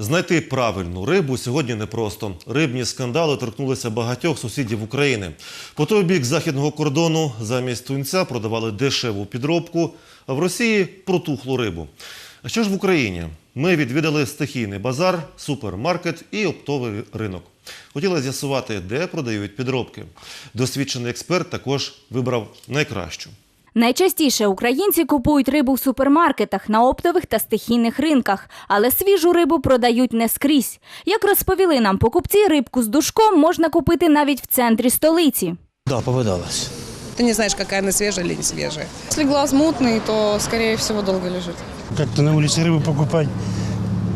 Знайти правильну рибу сьогодні непросто. Рибні скандали торкнулися багатьох сусідів України. По той бік західного кордону замість тунця продавали дешеву підробку, а в Росії протухлу рибу. А що ж в Україні? Ми відвідали стихійний базар, супермаркет і оптовий ринок. Хотіли з'ясувати, де продають підробки. Досвідчений експерт також вибрав найкращу. Найчастіше українці купують рибу в супермаркетах, на оптових та стихійних ринках, але свіжу рибу продають не скрізь. Як розповіли нам покупці, рибку з душком можна купити навіть в центрі столиці. Да, попадалось. Ты не знаешь, какая она свежая или не свежая. Если глаз мутный, то, скорее всего, долго лежит. Как-то на улице рыбу покупать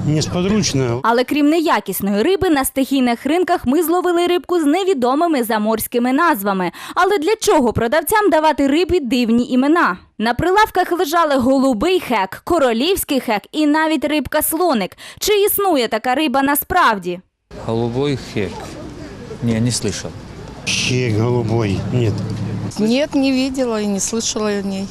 несподручно. Але крім неякісної риби, на стихійних ринках ми зловили рибку з невідомими заморськими назвами. Але для чого продавцям давати рибі дивні імена? На прилавках лежали голубий хек, королівський хек і навіть рибка слоник. Чи існує така риба насправді? Голубой хек. Не, не слышал. Щек голубой. Нет. Нет, не видела и не слышала о ней.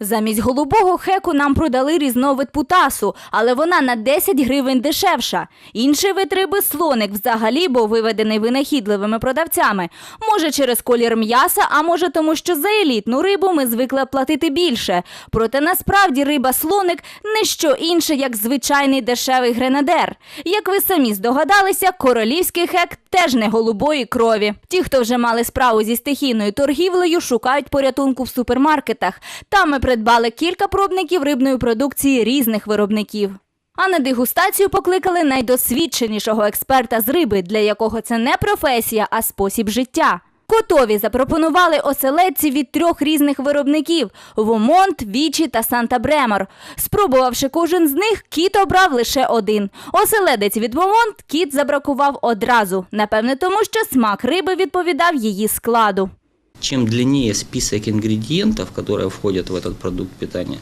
Замість голубого хеку нам продали різновид путасу, але вона на 10 гривень дешевша. Інший вид риби слоник взагалі був виведений винахідливими продавцями. Може через колір м'яса, а може тому, що за елітну рибу ми звикли платити більше. Проте насправді риба слоник не що інше, як звичайний дешевий гренадер. Як ви самі здогадалися, королівський хек теж не голубої крові. Ті, хто вже мали справу зі стихійною торгівлею, шукають порятунку в супермаркетах. Там ми придбали кілька пробників рибної продукції різних виробників. А на дегустацію покликали найдосвідченішого експерта з риби, для якого це не професія, а спосіб життя. Котові запропонували оселедці від трьох різних виробників: Вомонт, Вічі та Санта Бремор. Спробувавши кожен з них, кіт обрав лише один. Оселедець від Вомонт кіт забракував одразу. Напевне, тому що смак риби відповідав її складу. Чем длиннее список ингредиентов, которые входят в этот продукт питания,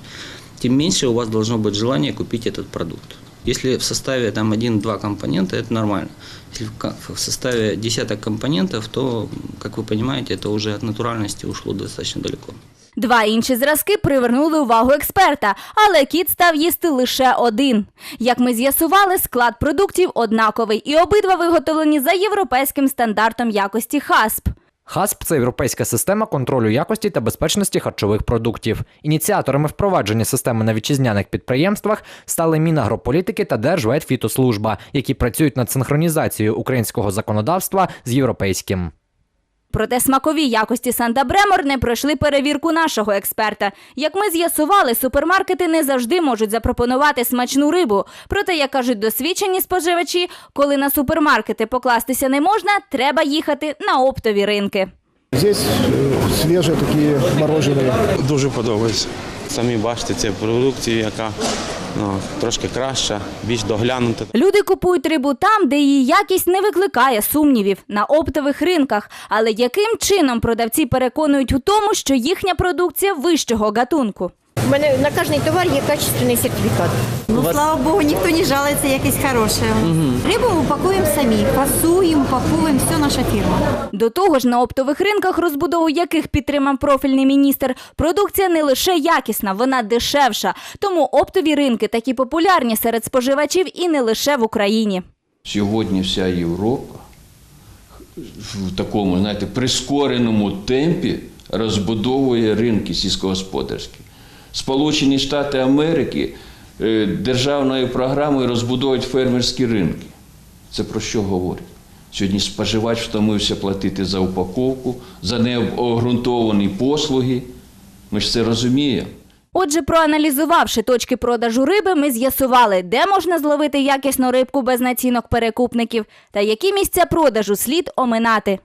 тем меньше у вас должно быть желания купить этот продукт. Если в составе там один-два компонента, это нормально. Если в ка- в составе десяток компонентов, то, как вы понимаете, это уже от натуральности ушло достаточно далеко. Два інші зразки привернули увагу експерта, але кіт став їсти лише один. Як ми з'ясували, склад продуктів однаковий, і обидва виготовлені за європейським стандартом якості ХАСП. ХАСП це європейська система контролю якості та безпечності харчових продуктів. Ініціаторами впровадження системи на вітчизняних підприємствах стали Мінагрополітики та Держветфітослужба, які працюють над синхронізацією українського законодавства з європейським. Проте смакові якості Санта Бремор не пройшли перевірку нашого експерта. Як ми з'ясували, супермаркети не завжди можуть запропонувати смачну рибу. Проте, як кажуть досвідчені споживачі, коли на супермаркети покластися не можна, треба їхати на оптові ринки. Здесь э, свежие такие мороженые. Дуже подобається. Самі бачите, це продукція, яка ну, трошки краща, більш доглянута. Люди купують рибу там, де її якість не викликає сумнівів на оптових ринках. Але яким чином продавці переконують у тому, що їхня продукція вищого гатунку? У мене на кожний товар є качественний сертифікат. Ну, слава богу, ніхто не жалується, якесь хороше. Рибу ми упакуємо самі, фасуємо, упаковуємо, все наша фірма. До того ж, на оптових ринках, розбудову яких підтримав профільний міністр, продукція не лише якісна, вона дешевша. Тому оптові ринки такі популярні серед споживачів і не лише в Україні. Сьогодні вся Європа в такому, знаєте, прискореному темпі розбудовує ринки сільськогосподарські. Сполучені Штати Америки е, державною програмою розбудовують фермерські ринки. Це про що говорить? Сьогодні споживач втомився платити за упаковку, за необґрунтовані послуги. Ми ж це розуміємо. Отже, проаналізувавши точки продажу риби, ми з'ясували, де можна зловити якісну рибку без націнок перекупників та які місця продажу слід оминати.